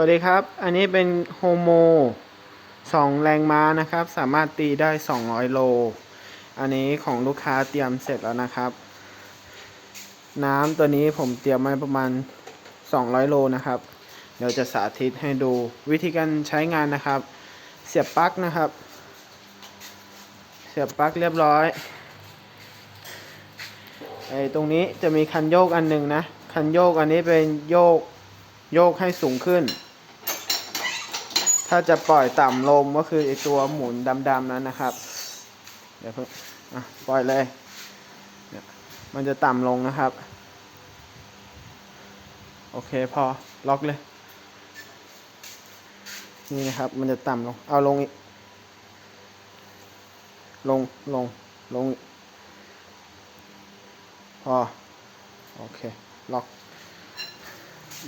วัสดีครับ อันนี้เป็นโฮโมสองแรงม้านะครับ สามารถตีได้ 200 โล อันนี้ของลูกค้าเตรียมเสร็จแล้วนะครับ น้ำตัวนี้ผมเตรียมไว้ประมาณ 200 โลนะครับ เดี๋ยวจะสาธิตให้ดูวิธีการใช้งานนะครับ เสียบปลั๊กนะครับ เสียบปลั๊กเรียบร้อยไอ้ตรงนี้จะมีคันโยกอันหนึ่งนะ คันโยกอันนี้เป็นโยกโยกให้สูงขึ้น ถ้าจะปล่อยต่ำลงก็คือไอตัวหมุนดำๆนั้นนะครับ เดี๋ยวเพิ่งปล่อยเลยเนี่ยมันจะต่ำลงนะครับ โอเคพอล็อกเลย นี่นะครับมันจะต่ำลง เอาลงอีก ลงลงลง พอ โอเค ล็อก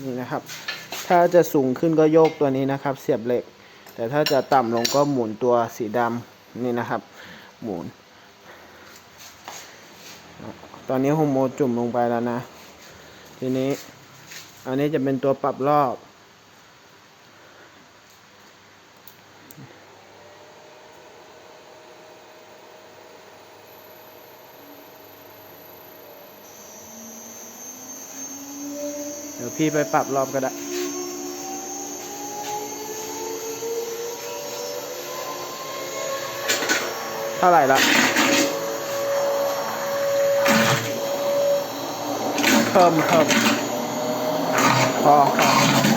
นี่นะครับ ถ้าจะสูงขึ้นก็โยกตัวนี้นะครับ เสียบเหล็ก แต่ถ้าจะต่ำลงก็หมุนตัวสีดำนี่นะครับ หมุน ตอนนี้โฮโมจุ่มลงไปแล้วนะ ทีนี้ อันนี้จะเป็นตัวปรับรอบเดี๋ยวพี่ไปปรับรอบก็ได้ เท่าไหร่ละเพิ่มเพิ่มพอพอ